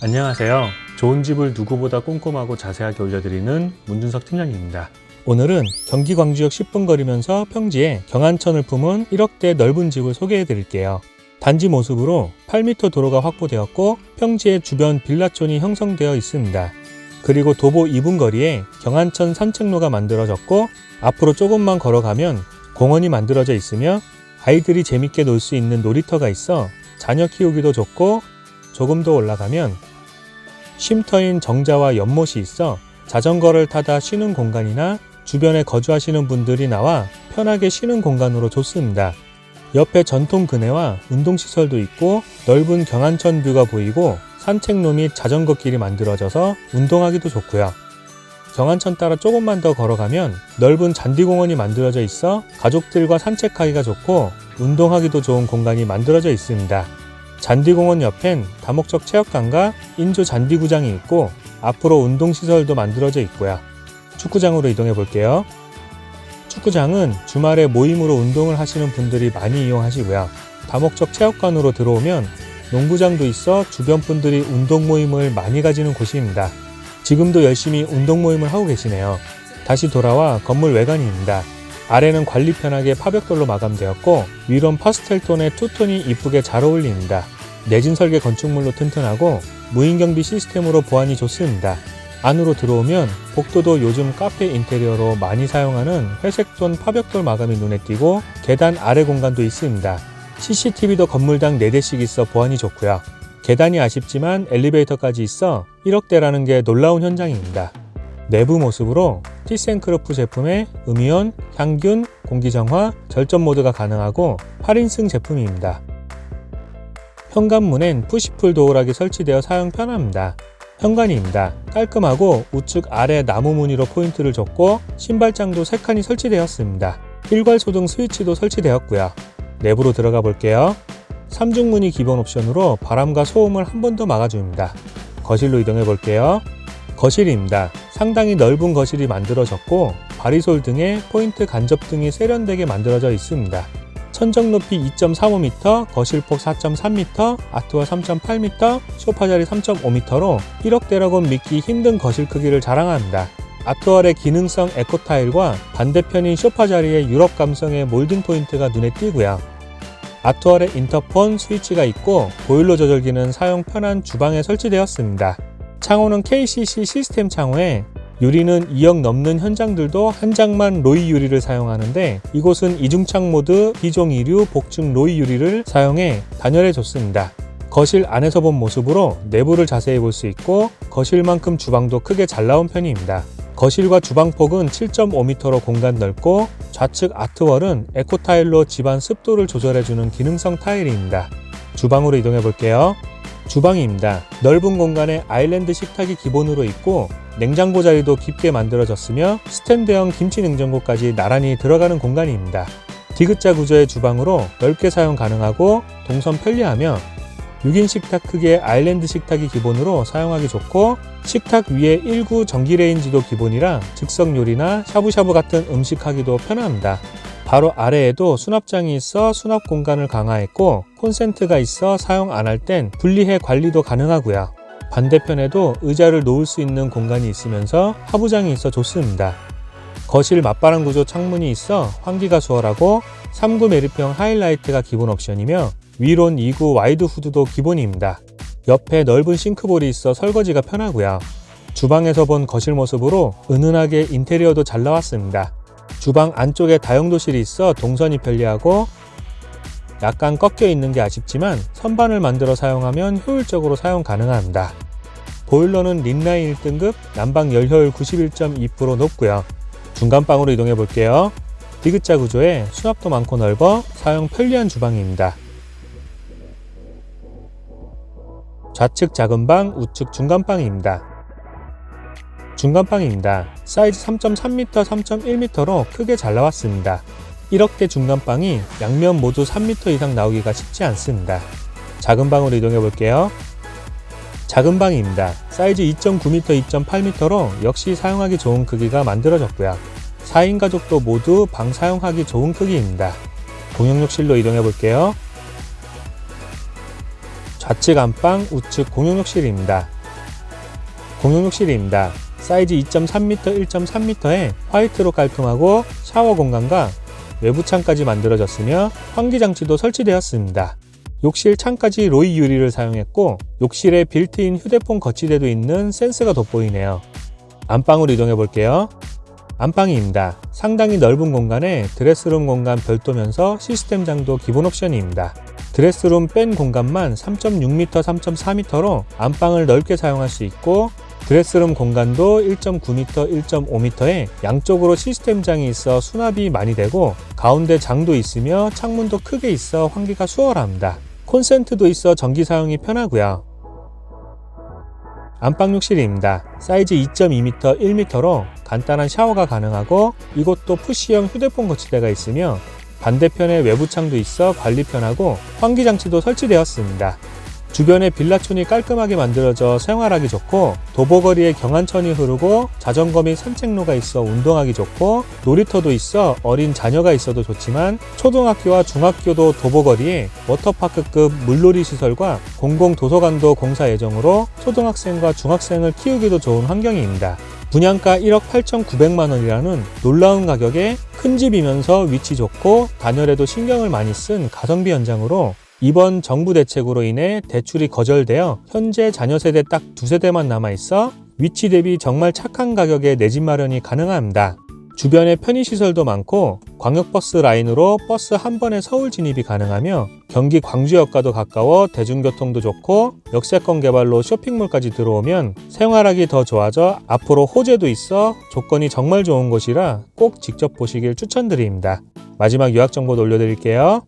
안녕하세요. 좋은 집을 누구보다 꼼꼼하고 자세하게 올려드리는 문준석 팀장입니다. 오늘은 경기 광주역 10분 거리면서 평지에 경안천을 품은 1억대 넓은 집을 소개해 드릴게요. 단지 모습으로 8m 도로가 확보되었고 평지에 주변 빌라촌이 형성되어 있습니다. 그리고 도보 2분 거리에 경안천 산책로가 만들어졌고 앞으로 조금만 걸어가면 공원이 만들어져 있으며 아이들이 재밌게 놀 수 있는 놀이터가 있어 자녀 키우기도 좋고 조금 더 올라가면 쉼터인 정자와 연못이 있어 자전거를 타다 쉬는 공간이나 주변에 거주하시는 분들이 나와 편하게 쉬는 공간으로 좋습니다. 옆에 전통 그네와 운동시설도 있고 넓은 경안천 뷰가 보이고 산책로 및 자전거 길이 만들어져서 운동하기도 좋고요. 경안천 따라 조금만 더 걸어가면 넓은 잔디공원이 만들어져 있어 가족들과 산책하기가 좋고 운동하기도 좋은 공간이 만들어져 있습니다. 잔디공원 옆엔 다목적 체육관과 인조 잔디구장이 있고 앞으로 운동시설도 만들어져 있고요. 축구장으로 이동해 볼게요. 축구장은 주말에 모임으로 운동을 하시는 분들이 많이 이용하시고요. 다목적 체육관으로 들어오면 농구장도 있어 주변 분들이 운동 모임을 많이 가지는 곳입니다. 지금도 열심히 운동 모임을 하고 계시네요. 다시 돌아와 건물 외관입니다. 아래는 관리 편하게 파벽돌로 마감되었고 위론 파스텔 톤의 투톤이 이쁘게 잘 어울립니다. 내진 설계 건축물로 튼튼하고 무인 경비 시스템으로 보안이 좋습니다. 안으로 들어오면 복도도 요즘 카페 인테리어로 많이 사용하는 회색톤 파벽돌 마감이 눈에 띄고 계단 아래 공간도 있습니다. CCTV도 건물당 4대씩 있어 보안이 좋고요. 계단이 아쉽지만 엘리베이터까지 있어 1억대라는 게 놀라운 현장입니다. 내부 모습으로 티센크로프 제품의 음이온, 향균, 공기정화, 절전 모드가 가능하고 8인승 제품입니다. 현관문엔 푸시풀 도어락이 설치되어 사용 편합니다. 현관입니다. 깔끔하고 우측 아래 나무 무늬로 포인트를 줬고 신발장도 3칸이 설치되었습니다. 일괄 소등 스위치도 설치되었고요. 내부로 들어가 볼게요. 3중 문이 기본 옵션으로 바람과 소음을 한 번 더 막아줍니다. 거실로 이동해 볼게요. 거실입니다. 상당히 넓은 거실이 만들어졌고 바리솔 등의 포인트 간접 등이 세련되게 만들어져 있습니다. 천정 높이 2.35m, 거실폭 4.3m, 아트와 3.8m, 소파 자리 3.5m로 1억대라곤 믿기 힘든 거실 크기를 자랑합니다. 아트월의 기능성 에코 타일과 반대편인 소파 자리의 유럽 감성의 몰딩 포인트가 눈에 띄고요. 아트월의 인터폰 스위치가 있고 보일러 조절기는 사용 편한 주방에 설치되었습니다. 창호는 KCC 시스템 창호에 유리는 2억 넘는 현장들도 한 장만 로이 유리를 사용하는데 이곳은 이중창 모드 비종 2류 복층 로이 유리를 사용해 단열해 줬습니다. 거실 안에서 본 모습으로 내부를 자세히 볼 수 있고 거실만큼 주방도 크게 잘 나온 편입니다. 거실과 주방 폭은 7.5m로 공간 넓고 좌측 아트월은 에코 타일로 집안 습도를 조절해주는 기능성 타일입니다. 주방으로 이동해 볼게요. 주방입니다. 넓은 공간에 아일랜드 식탁이 기본으로 있고 냉장고 자리도 깊게 만들어졌으며 스탠드형 김치 냉장고까지 나란히 들어가는 공간입니다. 디귿자 구조의 주방으로 넓게 사용 가능하고 동선 편리하며 6인 식탁 크기의 아일랜드 식탁이 기본으로 사용하기 좋고 식탁 위에 1구 전기 레인지도 기본이라 즉석 요리나 샤브샤브 같은 음식 하기도 편합니다. 바로 아래에도 수납장이 있어 수납 공간을 강화했고 콘센트가 있어 사용 안 할 땐 분리해 관리도 가능하고요. 반대편에도 의자를 놓을 수 있는 공간이 있으면서 하부장이 있어 좋습니다. 거실 맞바람 구조 창문이 있어 환기가 수월하고 3구 메리평 하이라이트가 기본 옵션이며 위론 2구 와이드 후드도 기본입니다. 옆에 넓은 싱크볼이 있어 설거지가 편하고요. 주방에서 본 거실 모습으로 은은하게 인테리어도 잘 나왔습니다. 주방 안쪽에 다용도실이 있어 동선이 편리하고 약간 꺾여 있는 게 아쉽지만 선반을 만들어 사용하면 효율적으로 사용 가능합니다. 보일러는 린라인 1등급 난방 열효율 91.2% 높고요. 중간방으로 이동해 볼게요. 디귿자 구조에 수납도 많고 넓어 사용 편리한 주방입니다. 좌측 작은 방, 우측 중간방입니다. 중간방입니다. 사이즈 3.3m, 3.1m로 크게 잘 나왔습니다. 1억대 중간방이 양면 모두 3m 이상 나오기가 쉽지 않습니다. 작은 방으로 이동해 볼게요. 작은 방입니다. 사이즈 2.9m, 2.8m로 역시 사용하기 좋은 크기가 만들어졌고요. 4인 가족도 모두 방 사용하기 좋은 크기입니다. 공용욕실로 이동해 볼게요. 좌측 안방, 우측 공용욕실입니다. 공용욕실입니다. 사이즈 2.3m, 1.3m에 화이트로 깔끔하고 샤워 공간과 외부 창까지 만들어졌으며 환기 장치도 설치되었습니다. 욕실 창까지 로이 유리를 사용했고 욕실에 빌트인 휴대폰 거치대도 있는 센스가 돋보이네요. 안방으로 이동해 볼게요. 안방입니다. 상당히 넓은 공간에 드레스룸 공간 별도면서 시스템장도 기본 옵션입니다. 드레스룸 뺀 공간만 3.6m, 3.4m로 안방을 넓게 사용할 수 있고 드레스룸 공간도 1.9m, 1.5m에 양쪽으로 시스템장이 있어 수납이 많이 되고 가운데 장도 있으며 창문도 크게 있어 환기가 수월합니다. 콘센트도 있어 전기 사용이 편하고요. 안방 욕실입니다. 사이즈 2.2m, 1m로 간단한 샤워가 가능하고 이곳도 푸시형 휴대폰 거치대가 있으며 반대편에 외부 창도 있어 관리 편하고 환기 장치도 설치되었습니다. 주변에 빌라촌이 깔끔하게 만들어져 생활하기 좋고 도보거리에 경안천이 흐르고 자전거 및 산책로가 있어 운동하기 좋고 놀이터도 있어 어린 자녀가 있어도 좋지만 초등학교와 중학교도 도보거리에 워터파크급 물놀이 시설과 공공 도서관도 공사 예정으로 초등학생과 중학생을 키우기도 좋은 환경입니다. 분양가 1억 8,900만 원이라는 놀라운 가격에 큰 집이면서 위치 좋고 단열에도 신경을 많이 쓴 가성비 현장으로 이번 정부 대책으로 인해 대출이 거절되어 현재 자녀 세대 딱 두 세대만 남아 있어 위치 대비 정말 착한 가격에 내 집 마련이 가능합니다. 주변에 편의시설도 많고 광역버스 라인으로 버스 한 번에 서울 진입이 가능하며 경기 광주역과도 가까워 대중교통도 좋고 역세권 개발로 쇼핑몰까지 들어오면 생활하기 더 좋아져 앞으로 호재도 있어 조건이 정말 좋은 곳이라 꼭 직접 보시길 추천드립니다. 마지막 요약 정보 올려드릴게요.